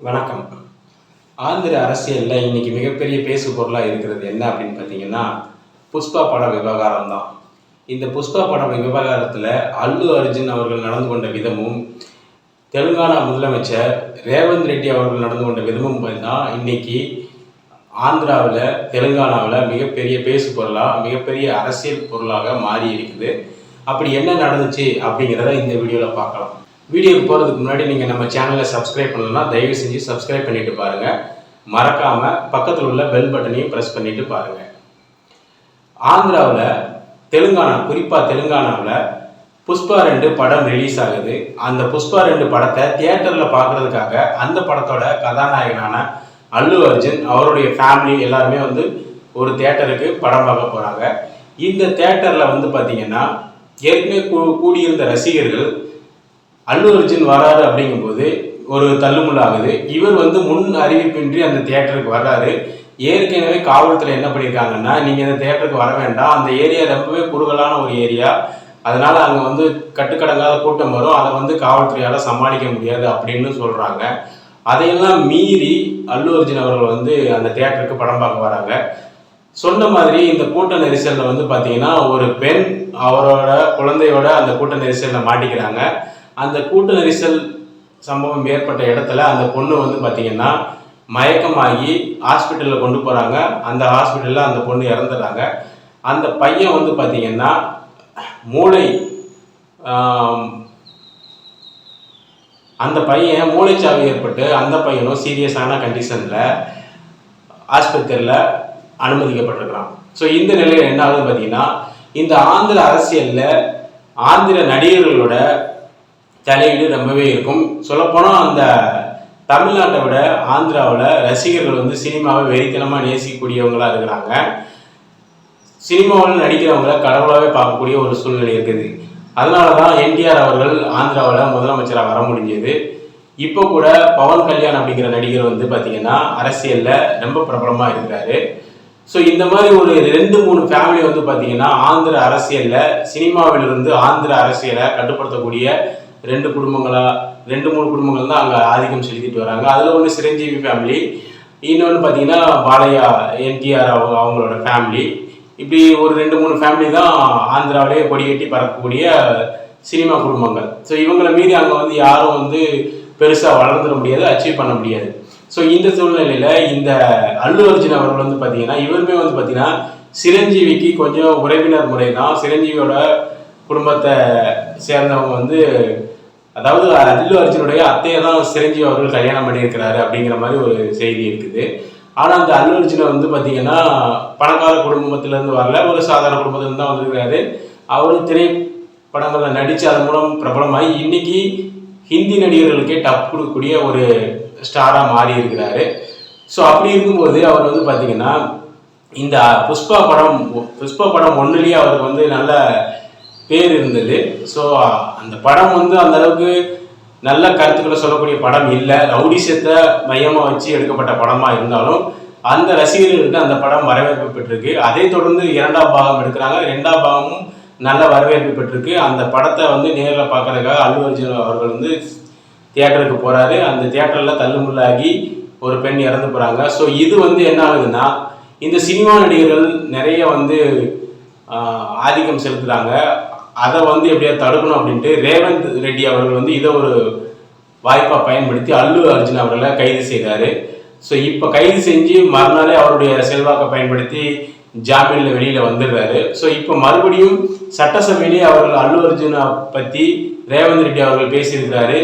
வணக்கம். ஆந்திர அரசியலில் இன்னைக்கு மிகப்பெரிய பேசு பொருளாக இருக்கிறது என்ன அப்படின்னு பார்த்தீங்கன்னா புஷ்பா பட விவகாரம் தான் இந்த புஷ்பா பட விவகாரத்தில் அல்லு அர்ஜுன் அவர்கள் நடந்து கொண்ட விதமும் தெலுங்கானா முதலமைச்சர் ரேவந்த் ரெட்டி அவர்கள் நடந்து கொண்ட விதமும் பார்த்தீங்கன்னா இன்னைக்கு ஆந்திராவில் தெலுங்கானாவில் மிகப்பெரிய பேசு பொருளாக மிகப்பெரிய அரசியல் பொருளாக மாறி இருக்குது அப்படி என்ன நடந்துச்சு அப்படிங்கிறத இந்த வீடியோவில் பார்க்கலாம். வீடியோக்கு போகிறதுக்கு முன்னாடி நீங்கள் நம்ம சேனலை சப்ஸ்கிரைப் பண்ணலன்னா தயவு செஞ்சு சப்ஸ்கிரைப் பண்ணிட்டு பாருங்கள் மறக்காமல் பக்கத்தில் உள்ள பெல் பட்டனையும் ப்ரெஸ் பண்ணிட்டு பாருங்கள் ஆந்திராவில் தெலுங்கானா குறிப்பாக தெலுங்கானாவில் புஷ்பா ரெண்டு படம் ரிலீஸ் ஆகுது. அந்த புஷ்பா ரெண்டு படத்தை தியேட்டரில் பார்க்கறதுக்காக அந்த படத்தோட கதாநாயகனான அல்லு அர்ஜுன் அவருடைய ஃபேமிலி எல்லாருமே வந்து ஒரு தேட்டருக்கு படம் பார்க்க போகிறாங்க இந்த தேட்டரில் வந்து பார்த்திங்கன்னா ஏற்கனவே கூ கூடியிருந்த ரசிகர்கள் அல்லு அர்ஜுன் வராரு அப்படிங்கும்போது ஒரு தள்ளுமுள்ளாகுது. இவர் வந்து முன் அறிவிப்பின்றி அந்த தியேட்டருக்கு வர்றாரு. ஏற்கனவே காவல்துறை என்ன பண்ணியிருக்காங்கன்னா நீங்கள் இந்த தியேட்டருக்கு வர வேண்டாம். அந்த ஏரியா ரொம்பவே குறுகலான ஒரு ஏரியா. அதனால் அங்கே வந்து கட்டுக்கடங்காத கூட்டம் வரும். அதை வந்து காவல்துறையால் சமாளிக்க முடியாது அப்படின்னு சொல்கிறாங்க அதையெல்லாம் மீறி அல்லு அர்ஜுன் அவர்கள் வந்து அந்த தியேட்டருக்கு படம் பார்க்க வராங்க. சொன்ன மாதிரி இந்த கூட்ட நெரிசலில் வந்து பார்த்தீங்கன்னா ஒரு பெண் அவரோட குழந்தையோட அந்த கூட்ட நெரிசலில் மாட்டிக்கிறாங்க. அந்த கூட்ட நெரிசல் சம்பவம் ஏற்பட்ட இடத்துல அந்த பொண்ணு வந்து பார்த்தீங்கன்னா மயக்கமாகி ஹாஸ்பிட்டலில் கொண்டு போகிறாங்க அந்த ஹாஸ்பிட்டலில் அந்த பொண்ணு இறந்துடுறாங்க. அந்த பையன் வந்து பார்த்தீங்கன்னா மூளை அந்த பையன் மூளைச்சாவு ஏற்பட்டு அந்த பையனும் சீரியஸான கண்டிஷனில் ஆஸ்பத்திரியில் அனுமதிக்கப்பட்டிருக்கிறான். ஸோ இந்த நிலையில் என்ன ஆகுதுன்னு பார்த்தீங்கன்னா இந்த ஆந்திர அரசியலில் ஆந்திர நடிகர்களோட தலையீடு ரொம்பவே இருக்கும். சொல்லப்போனால் அந்த தமிழ்நாட்டை விட ஆந்திராவில் ரசிகர்கள் வந்து சினிமாவை வெறித்தனமாக நேசிக்கக்கூடியவங்களாக இருக்கிறாங்க. சினிமாவில் நடிக்கிறவங்கள கடவுளாகவே பார்க்கக்கூடிய ஒரு சூழ்நிலை இருக்குது. அதனால தான் என்டிஆர் அவர்கள் ஆந்திராவில் முதலமைச்சராக வர முடிஞ்சது. இப்போ கூட பவன் கல்யாண் அப்படிங்கிற நடிகர் வந்து பார்த்தீங்கன்னா அரசியலில் ரொம்ப பிரபலமாக இருக்கிறாரு. ஸோ இந்த மாதிரி ஒரு ரெண்டு மூணு ஃபேமிலி வந்து பார்த்தீங்கன்னா ஆந்திர அரசியலில் சினிமாவிலிருந்து ஆந்திர அரசியலை கட்டுப்படுத்தக்கூடிய ரெண்டு குடும்பங்களா ரெண்டு மூணு குடும்பங்கள் தான் அங்கே ஆதிக்கம் செலுத்திட்டு வராங்க. அதில் ஒன்று சிரஞ்சீவி ஃபேமிலி இன்னொன்று பார்த்தீங்கன்னா பாலையா என்டிஆர் அவங்க அவங்களோட ஃபேமிலி இப்படி ஒரு ரெண்டு மூணு ஃபேமிலி தான் ஆந்திராவிலேயே கொடி கட்டி பறக்கக்கூடிய சினிமா குடும்பங்கள். ஸோ இவங்களை மீறி அங்கே வந்து யாரும் வந்து பெருசாக வளர்ந்துட முடியாது அச்சீவ் பண்ண முடியாது. ஸோ இந்த சூழ்நிலையில் இந்த அல்லு அர்ஜுன் அவர்கள் வந்து பார்த்தீங்கன்னா இவருமே வந்து பார்த்தீங்கன்னா சிரஞ்சீவிக்கு கொஞ்சம் உறவினர் முறை தான். சிரஞ்சீவியோட குடும்பத்தை சேர்ந்தவங்க வந்து அதாவது அல்லு அர்ஜுனுடைய அத்தையை தான் சிரஞ்சீவி அவர்கள் கல்யாணம் பண்ணியிருக்கிறாரு அப்படிங்கிற மாதிரி ஒரு செய்தி இருக்குது. ஆனால் அந்த அல்லு அர்ஜுனை வந்து பார்த்தீங்கன்னா பணக்கார குடும்பத்திலேருந்து வரல. ஒரு சாதாரண குடும்பத்திலேருந்து தான் வந்திருக்கிறாரு. அவரும் திரைப்படங்களில் நடித்து அதன் மூலம் பிரபலமாகி இன்னைக்கு ஹிந்தி நடிகர்களுக்கே டப் கொடுக்கக்கூடிய ஒரு ஸ்டாராக மாறி இருக்கிறாரு ஸோ அப்படி இருக்கும்போது அவர் வந்து பார்த்தீங்கன்னா இந்த புஷ்பா படம் புஷ்பா படம் ஒன்றுலேயே அவருக்கு வந்து நல்ல பேர் இருந்தது ஸோ அந்த படம் வந்து அந்த அளவுக்கு நல்ல கருத்துக்களை சொல்லக்கூடிய படம் இல்லை. ரவுடிசத்தை மையமாக வச்சு எடுக்கப்பட்ட படமாக இருந்தாலும் அந்த ரசிகர்களுக்கு அந்த படம் வரவேற்பு பெற்றிருக்கு. அதை தொடர்ந்து இரண்டாம் பாகம் எடுக்கிறாங்க. ரெண்டாம் பாகமும் நல்ல வரவேற்பு பெற்றிருக்கு. அந்த படத்தை வந்து நேரில் பார்க்கறதுக்காக அல்லு அர்ஜுன் அவர்கள் வந்து தியேட்டருக்கு போகிறாரு அந்த தியேட்டரில் தள்ளுமுள்ளாகி ஒரு பெண் இறந்து போகிறாங்க ஸோ இது வந்து என்ன ஆகுதுன்னா இந்த சினிமா நடிகர்கள் நிறைய வந்து ஆதிக்கம் செலுத்துகிறாங்க அதை வந்து எப்படியா தடுக்கணும் அப்படின்ட்டு ரேவந்த் ரெட்டி அவர்கள் வந்து இதை ஒரு வாய்ப்பாக பயன்படுத்தி அல்லு அர்ஜுன் அவர்களை கைது செய்தார். ஸோ இப்போ கைது செஞ்சு மறுநாளே அவருடைய செல்வாக்கை பயன்படுத்தி ஜாமீனில் வெளியில் வந்துடுறாரு. ஸோ இப்போ மறுபடியும் சட்டசபையிலே அவர்கள் அல்லு அர்ஜுனை பற்றி ரேவந்த் ரெட்டி அவர்கள் பேசியிருக்கிறாரு.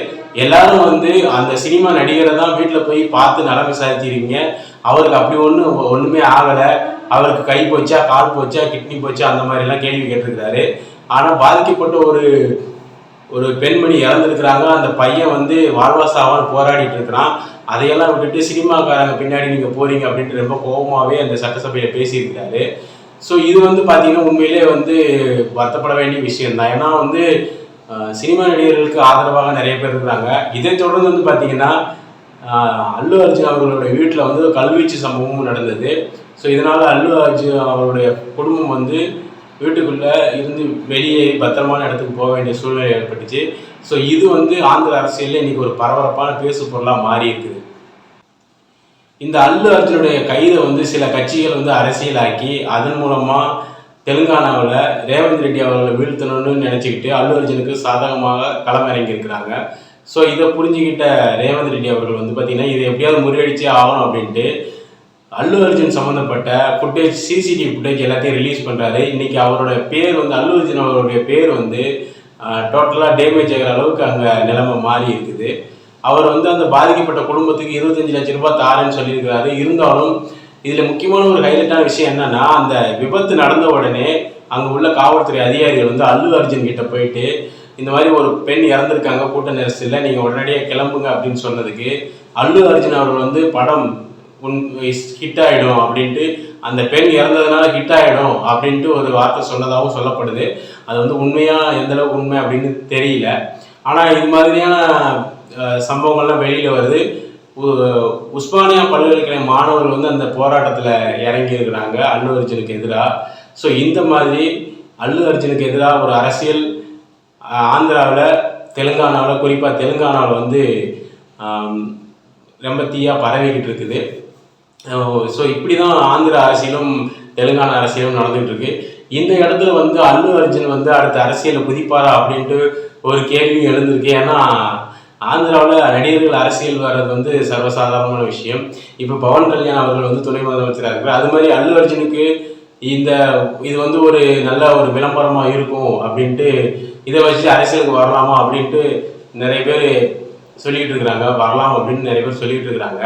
எல்லாரும் வந்து அந்த சினிமா நடிகரை தான் வீட்டில் போய் பார்த்து நலம் விசாரிச்சிருக்கீங்க. அவருக்கு அப்படி ஒன்றும் ஒன்றுமே ஆகலை. அவருக்கு கை போச்சா கால் போச்சா கிட்னி போச்சா அந்த மாதிரிலாம் கேள்வி கேட்டிருக்கிறாரு. ஆனால் பாதிக்கப்பட்ட ஒரு ஒரு பெண்மணி இறந்துருக்குறாங்க. அந்த பையன் வந்து வாழ்வாசாவான் போராடிட்டு இருக்கிறான். அதையெல்லாம் விட்டுட்டு சினிமாக்காரங்க பின்னாடி நீங்கள் போறீங்க அப்படின்ட்டு ரொம்ப கோபமாகவே அந்த சட்டசபையில் பேசியிருக்கிறாரு. ஸோ இது வந்து பார்த்தீங்கன்னா உண்மையிலே வந்து வருத்தப்பட வேண்டிய விஷயம் தான் ஏன்னா வந்து சினிமா நடிகர்களுக்கு ஆதரவாக நிறைய பேர் இருக்கிறாங்க. இதை தொடர்ந்து வந்து பார்த்தீங்கன்னா அல்லு அர்ஜுன் அவர்களுடைய வீட்டில் வந்து கல்வீச்சு சம்பவமும் நடந்தது. ஸோ இதனால் அல்லு அர்ஜுன் அவருடைய குடும்பம் வந்து வீட்டுக்குள்ளே இருந்து வெளியே பத்திரமான இடத்துக்கு போக வேண்டிய சூழ்நிலை ஏற்பட்டுச்சு. ஸோ இது வந்து ஆந்திர அரசியலில் இன்றைக்கி ஒரு பரபரப்பான பேசு பொருளாக மாறி இருக்குது. இந்த அல்லு அர்ஜுனுடைய கைதை வந்து சில கட்சிகள் வந்து அரசியலாக்கி அதன் மூலமாக தெலுங்கானாவில் ரேவந்த் ரெட்டி அவர்களை வீழ்த்தணும்னு நினச்சிக்கிட்டு அல்லு அர்ஜுனுக்கு சாதகமாக களமிறங்கியிருக்கிறாங்க. ஸோ இதை புரிஞ்சுக்கிட்ட ரேவந்த் ரெட்டி அவர்கள் வந்து பார்த்திங்கன்னா இதை எப்படியாவது முறியடிச்சே ஆகணும் அப்படின்ட்டு அல்லு அர்ஜுன் சம்மந்தப்பட்ட ஃபுட்டேஜ் சிசிடிவி ஃபுட்டேஜ் எல்லாத்தையும் ரிலீஸ் பண்ணுறாரு இன்றைக்கி அவரோட பேர் வந்து அல்லு அர்ஜுன் அவருடைய பேர் வந்து டோட்டலாக டேமேஜ் ஆகிற அளவுக்கு அங்கே நிலைமை மாறி இருக்குது. அவர் வந்து அந்த பாதிக்கப்பட்ட குடும்பத்துக்கு இருபத்தஞ்சு லட்ச ரூபாய் தாரேன்னு சொல்லியிருக்கிறாரு. இருந்தாலும் இதில் முக்கியமான ஒரு ஹைலைட்டான விஷயம் என்னன்னா அந்த விபத்து நடந்த உடனே அங்கே உள்ள காவல்துறை அதிகாரிகள் வந்து அல்லு அர்ஜுன் கிட்ட போயிட்டு இந்த மாதிரி ஒரு பெண் இறந்துருக்காங்க கூட்ட நெரிசலில் நீங்கள் உடனடியாக கிளம்புங்க அப்படின்னு சொன்னதுக்கு அல்லு அர்ஜுன் அவர்கள் வந்து படம் உன் ஹிட் ஆகிடும் அப்படின்ட்டு அந்த பெண் இறந்ததுனால ஹிட் ஆகிடும் அப்படின்ட்டு ஒரு வார்த்தை சொன்னதாகவும் சொல்லப்படுது. அது வந்து உண்மையாக எந்தளவுக்கு உண்மை அப்படின்னு தெரியல. ஆனால் இது மாதிரியான சம்பவங்கள்லாம் வெளியில் வருது. உஸ்மானியா பல்கலைக்கழக மாணவர்கள் வந்து அந்த போராட்டத்தில் இறங்கி இருக்கிறாங்க அல்லு அர்ஜுனுக்கு எதிராக ஸோ இந்த மாதிரி அல்லு அர்ஜுனுக்கு எதிராக ஒரு அரசியல் ஆந்திராவில் தெலுங்கானாவில் குறிப்பாக தெலுங்கானாவில் வந்து ரொம்ப தீயாக பரவிக்கிட்டு இருக்குது. ஸோ இப்படி தான் ஆந்திர அரசியலும் தெலுங்கானா அரசியலும் நடந்துகிட்டு இருக்கு இந்த இடத்துல வந்து அல்லு அர்ஜுன் வந்து அடுத்த அரசியலில் குதிப்பாரா அப்படின்ட்டு ஒரு கேள்வி எழுந்திருக்கு. ஏன்னா ஆந்திராவில் நடிகர்கள் அரசியல் வர்றது வந்து சர்வசாதாரணமான விஷயம். இப்போ பவன் கல்யாண் அவர்கள் வந்து துணை முதலமைச்சராக இருக்கிறார் அது மாதிரி அல்லு அர்ஜுனுக்கு இந்த இது வந்து ஒரு நல்ல ஒரு விளம்பரமாக இருக்கும் அப்படின்ட்டு இதை வச்சு அரசியலுக்கு வரலாமா அப்படின்ட்டு நிறைய பேர் சொல்லிக்கிட்டு இருக்கிறாங்க. வரலாம் அப்படின்னு நிறைய பேர் சொல்லிக்கிட்டு இருக்கிறாங்க.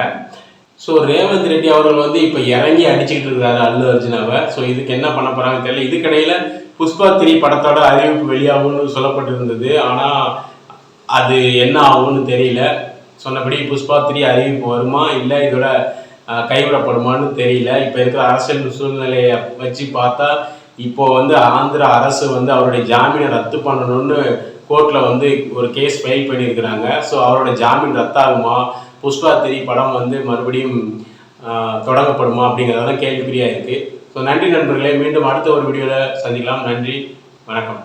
ஸோ ரேவந்த் ரெட்டி அவர்கள் வந்து இப்போ இறங்கி அடிச்சுக்கிட்டு இருக்கிறாரு அல்லு அர்ஜுனாவை. ஸோ இதுக்கு என்ன பண்ண போகிறாங்கன்னு தெரியல. இதுக்கடையில் புஷ்பா த்ரீ படத்தோட அறிவிப்பு வெளியாகும்னு சொல்லப்பட்டிருந்தது. ஆனால் அது என்ன ஆகும்னு தெரியல. சொன்னபடி புஷ்பா த்ரீ அறிவிப்பு வருமா? இல்லை இதோட கைவிடப்படுமான்னு தெரியல. இப்போ இருக்கிற அரசியல் சூழ்நிலையை வச்சு பார்த்தா இப்போ வந்து ஆந்திர அரசு வந்து அவருடைய ஜாமீனை ரத்து பண்ணணும்னு கோர்ட்டில் வந்து ஒரு கேஸ் ஃபைல் பண்ணியிருக்கிறாங்க. ஸோ அவரோட ஜாமீன் ரத்தாகுமா? புஷ்பா திரி படம் வந்து மறுபடியும் தொடங்கப்படுமா அப்படிங்கிறதெல்லாம் கேள்விக்குறியாக இருக்குது ஸோ நன்றி நண்பர்களே மீண்டும் அடுத்த ஒரு வீடியோவில் சந்திக்கலாம். நன்றி வணக்கம்.